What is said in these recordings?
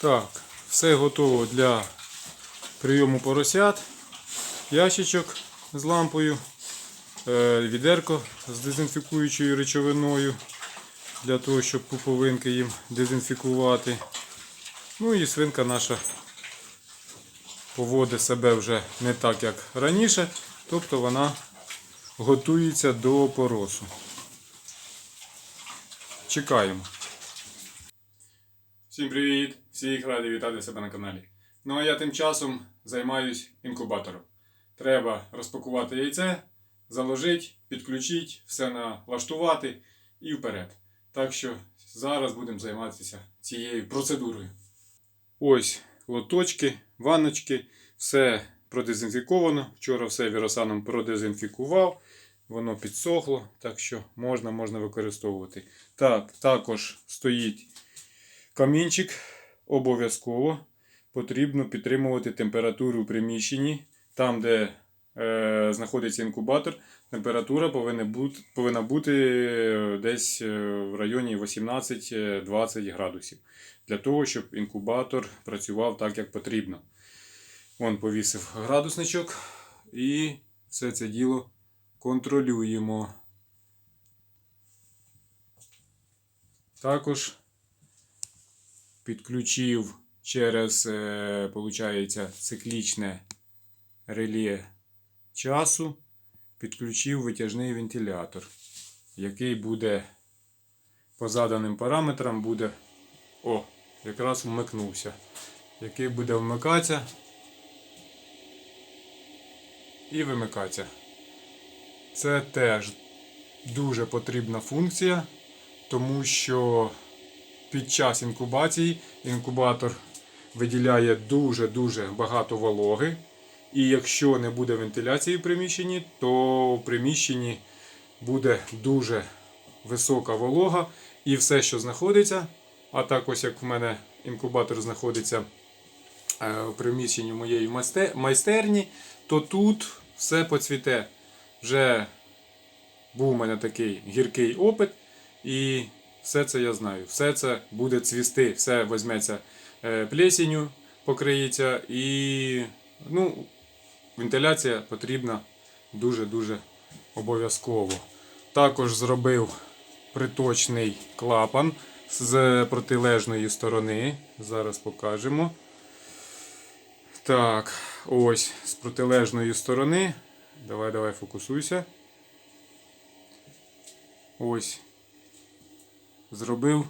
Так, все готово для прийому поросят. Ящичок з лампою, е, відерко з дезінфікуючою речовиною для того, щоб пуповинки їм дезінфікувати. Ну і свинка наша поводить себе вже не так, як раніше, тобто вона готується до поросу. Чекаємо. Всім привіт! Всіх радий вітати себе на каналі. Ну а я тим часом займаюсь інкубатором. Треба розпакувати яйце, заложити, підключити, все налаштувати і вперед. Так що зараз будемо займатися цією процедурою. Ось лоточки, ванночки, все продезінфіковано. Вчора все віросаном продезінфікував. Воно підсохло, так що можна, можна використовувати. Так, також стоїть камінчик. Обов'язково потрібно підтримувати температуру в приміщенні. Там, де е, знаходиться інкубатор, температура повинна бути, повинна бути е, десь е, в районі 18-20 градусів. Для того, щоб інкубатор працював так, як потрібно. Вон повісив градусничок і все це діло контролюємо. Також підключив через, е, получається, циклічне реле часу, підключив витяжний вентилятор, який буде по заданим параметрам буде. О, якраз вмикнувся. Який буде вмикатися і вимикатися. Це теж дуже потрібна функція, тому що під час інкубації інкубатор виділяє дуже-дуже багато вологи. І якщо не буде вентиляції в приміщенні, то в приміщенні буде дуже висока волога. І все, що знаходиться, а також як в мене інкубатор знаходиться е, в приміщенні моєї майстерні, то тут все поцвіте. Вже був у мене такий гіркий опит, і все це я знаю. Все це буде цвісти, все візьметься е, плесінню, покриється і ну, вентиляція потрібна дуже-дуже обов'язково. Також зробив приточний клапан з протилежної сторони. Зараз покажемо. Так, ось з протилежної сторони. Давай, давай, фокусуйся. Ось. Зробив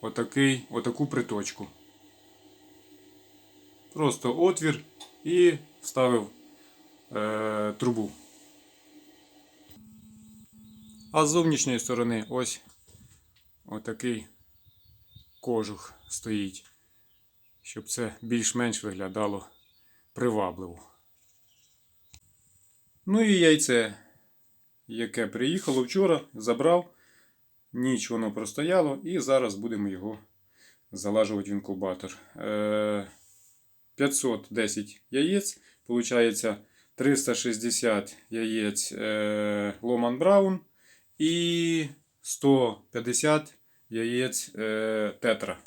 отакий, отаку приточку. Просто отвір і вставив е, трубу. А з зовнішньої сторони ось отакий кожух стоїть, щоб це більш-менш виглядало привабливо. Ну і яйце, яке приїхало вчора, забрав. Ніч воно простояло, і зараз будемо його залажувати в інкубатор. Е, 510 яєць, получається 360 яєць е, Ломан Браун і 150 яєць е, Тетра.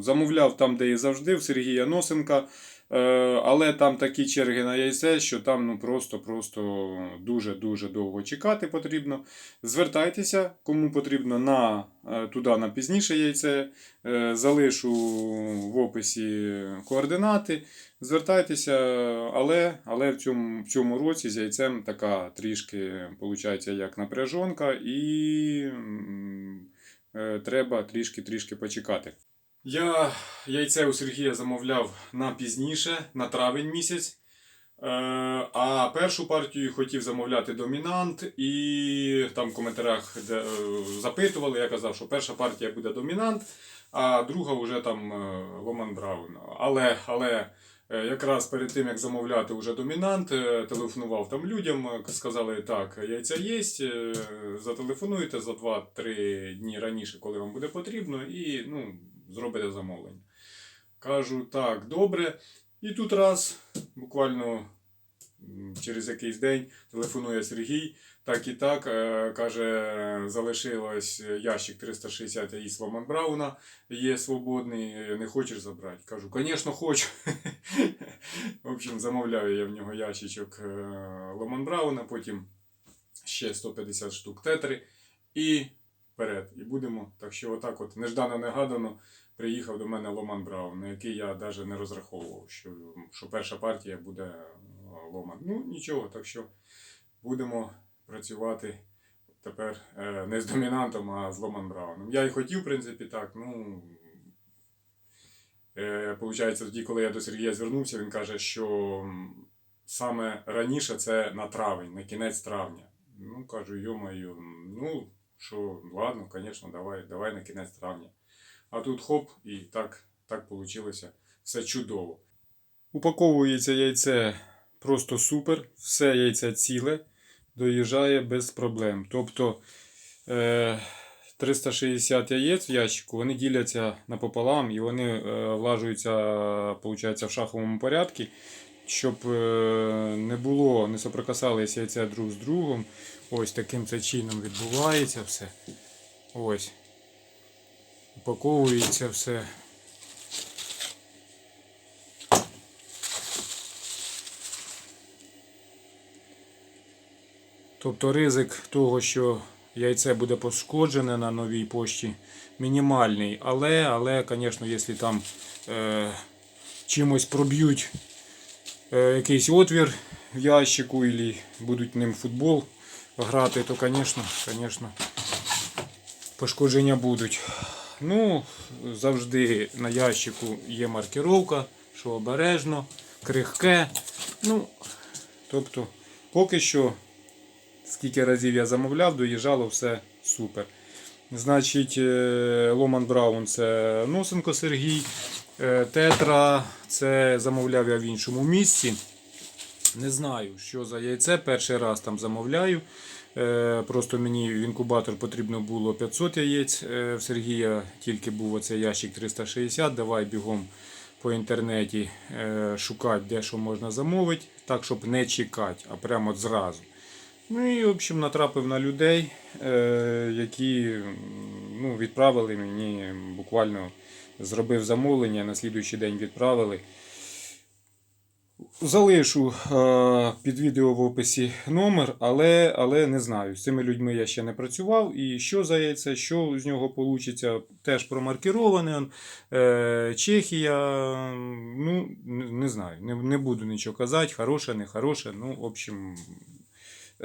Замовляв там, де і завжди, в Сергія Носенка. Е, Але там такі черги на яйце, що там ну просто-просто дуже-дуже довго чекати потрібно. Звертайтеся, кому потрібно на, е, туди на пізніше яйце. Е, Залишу в описі координати. Звертайтеся, але але в цьому в цьому році з яйцем така трішки виходить, як напряжонка, і треба трішки-трішки почекати. Я яйце у Сергія замовляв на пізніше, на травень місяць. Е, А першу партію хотів замовляти домінант, і там в коментарях де, е, запитували, я казав, що перша партія буде домінант, а друга вже там е, Ломан Браун. Але, але якраз перед тим, як замовляти вже домінант, телефонував там людям, сказали, так, яйця є, зателефонуйте за 2-3 дні раніше, коли вам буде потрібно, і ну, зробите замовлення. Кажу, так, добре. І тут раз, буквально Через якийсь день телефонує Сергій, так і так, е, каже, залишилось ящик 360 яїць Ломан Брауна, є свободний, е, не хочеш забрати? Кажу, звісно, хочу. В общем, замовляю я в нього ящичок е, Ломан Брауна, потім ще 150 штук тетри і вперед. І будемо. Так що, отак, от неждано негадано приїхав до мене Ломан Браун, на який я навіть не розраховував, що, що перша партія буде е, Ломан. Ну, нічого, так що будемо працювати тепер е, не з домінантом, а з Ломан Брауном. Я і хотів, в принципі, так. Ну, е, Получається, тоді, коли я до Сергія звернувся, він каже, що саме раніше це на травень, на кінець травня. Ну, кажу, йомаю, ну, що, ладно, звісно, давай, давай на кінець травня. А тут хоп, і так, так вийшло. Все чудово. Упаковується яйце просто супер, все яйце ціле, доїжджає без проблем. Тобто е, 360 яєць в ящику, вони діляться напополам і вони е, влажуються получається, в шаховому порядку, щоб е, не було, не соприкасалися яйця друг з другом. Ось таким це чином відбувається все. Ось. Упаковується все. Тобто ризик того, що яйце буде пошкоджене на новій пошті, мінімальний. Але, але, звісно, якщо там е, чимось проб'ють якийсь отвір в ящику, або будуть ним футбол грати, то, звісно, звісно, пошкодження будуть. Ну, завжди на ящику є маркировка, що обережно, крихке. Ну, тобто, поки що, скільки разів я замовляв, доїжджало все супер. Значить, е, Ломан Браун це Носенко Сергій. Е, Тетра це замовляв я в іншому місці. Не знаю, що за яйце. Перший раз там замовляю. Е, Просто мені в інкубатор потрібно було 500 яєць. Е, В Сергія тільки був оцей ящик 360. Давай бігом по інтернеті шукати, де що можна замовити, так, щоб не чекати, а прямо зразу. Ну і, в общем, натрапив на людей, які ну, відправили мені буквально зробив замовлення, на слідуючий день відправили. Залишу е, під відео в описі номер, але, але не знаю. З цими людьми я ще не працював. І що за яйце, що з нього вийде, теж промаркіроване. Е, Чехія, ну, не знаю, не, не буду нічого казати, хороше, не хороше. Ну, в общем,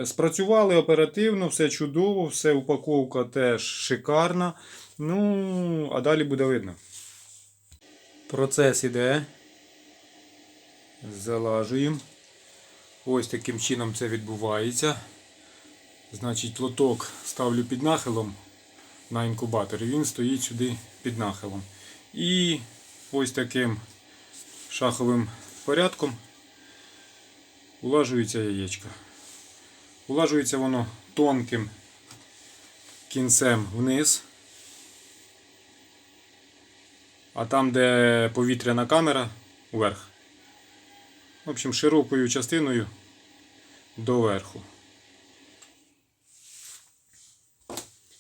спрацювали оперативно, все чудово, все упаковка теж шикарна. Ну, а далі буде видно. Процес іде. Залажуємо. Ось таким чином це відбувається. Значить, лоток ставлю під нахилом на інкубатор. І він стоїть сюди під нахилом. І ось таким шаховим порядком улажується яєчко. Улажується воно тонким кінцем вниз. А там, де повітряна камера, вверх. В общем, широкою частиною до верху.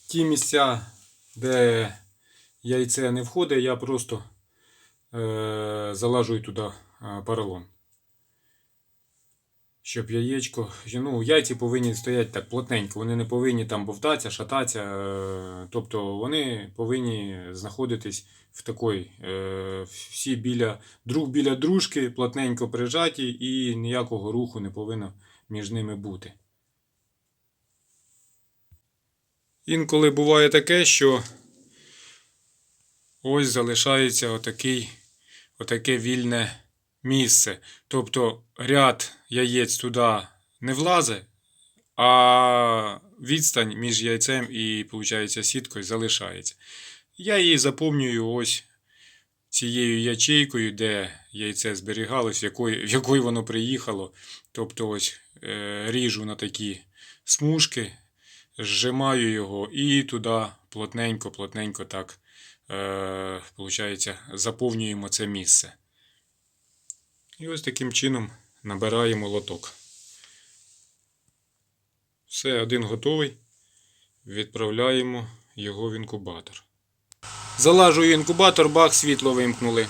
Ті місця, де яйце не входить, я просто е, залажую туди е, поролон. Щоб яєчко. Ну, яйці повинні стояти так плотненько, вони не повинні там бовтатися, шататися. Е, тобто вони повинні знаходитись в такій, е, всі біля друг біля дружки, плотненько прижаті, і ніякого руху не повинно між ними бути. Інколи буває таке, що ось залишається отакий, отаке вільне місце. Тобто ряд яєць туди не влазить, а відстань між яйцем і, виходить, сіткою залишається. Я її заповнюю ось цією ячейкою, де яйце зберігалось, в якої, воно приїхало. Тобто ось е, ріжу на такі смужки, зжимаю його і туди плотненько-плотненько так е, заповнюємо це місце. І ось таким чином набираємо лоток. Все, один готовий. Відправляємо його в інкубатор. Залажу інкубатор, бах, світло вимкнули.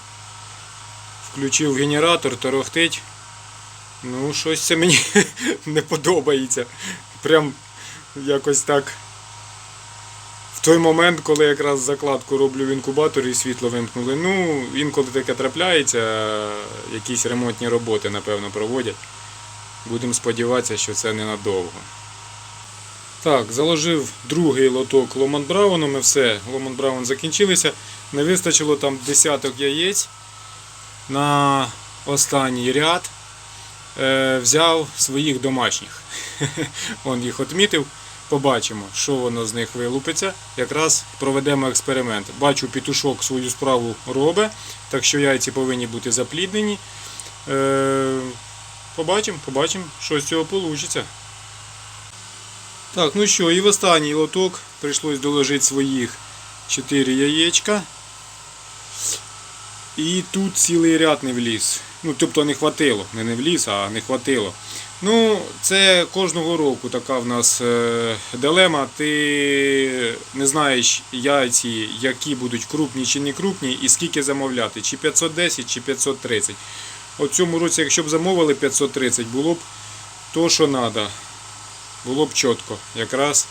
Включив генератор, торохтить. Ну, щось це мені не подобається. Прям якось так той момент, коли якраз закладку роблю в інкубаторі і світло вимкнули. Ну, інколи таке трапляється, якісь ремонтні роботи, напевно, проводять. Будемо сподіватися, що це ненадовго. Так, заложив другий лоток Ломан Брауном і все. Ломан Браун закінчилися. Не вистачило там десяток яєць. На останній ряд е, взяв своїх домашніх. Он їх отмітив. Побачимо, що воно з них вилупиться. Якраз проведемо експеримент. Бачу, пітушок свою справу робить, так що яйці повинні бути запліднені. Е, побачимо, побачимо, що з цього вийде. Так, ну що, і в останній лоток прийшлось доложити своїх 4 яєчка. І тут цілий ряд не вліз. Ну, тобто не хватило. Не не вліз, а не хватило. Ну, це кожного року така в нас е, дилема. Ти не знаєш яйці, які будуть крупні чи не крупні, і скільки замовляти, чи 510, чи 530. От цьому році, якщо б замовили 530, було б то, що треба. Було б чітко. Якраз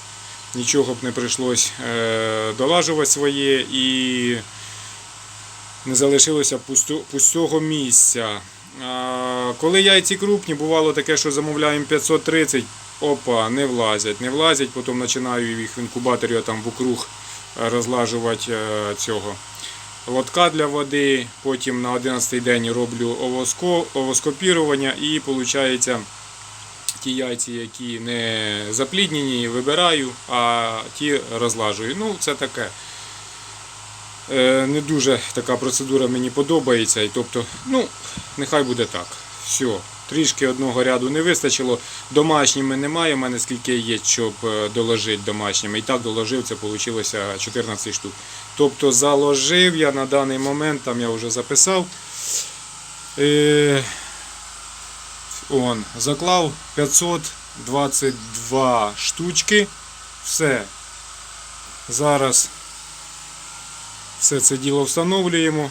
нічого б не прийшлось е, долажувати своє і не залишилося пусто, пустого місця. Коли яйці крупні, бувало таке, що замовляємо 530, опа, не влазять, не влазять, потім починаю їх в інкубаторі там вокруг розлажувати е, цього лотка для води. Потім на 11-й день роблю овоско, овоскопірування і виходить ті яйці, які не запліднені, вибираю, а ті розлажую. Ну, це таке. Е, Не дуже така процедура мені подобається. І тобто, ну, нехай буде так. Все. Трішки одного ряду не вистачило. Домашніми немає, у мене скільки є, щоб е, доложити домашніми. І так доложив, це вийшло 14 штук. Тобто заложив я на даний момент, там я вже записав. Е, Он, заклав 522 штучки. Все. Зараз все це діло встановлюємо.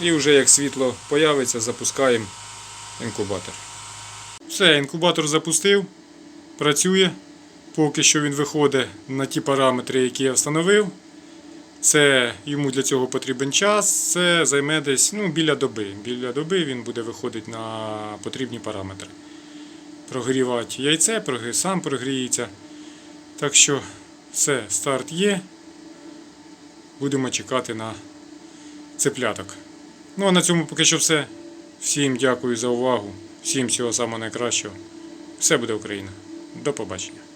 І вже як світло появиться, запускаємо інкубатор. Все, інкубатор запустив, працює. Поки що він виходить на ті параметри, які я встановив. Це йому для цього потрібен час. Це займе десь ну, біля доби. Біля доби він буде виходити на потрібні параметри. Прогрівати яйце, сам прогріється. Так що все, старт є. Будемо чекати на цепляток. Ну а на цьому поки що все. Всім дякую за увагу. Всім всього самого найкращого. Все буде Україна. До побачення.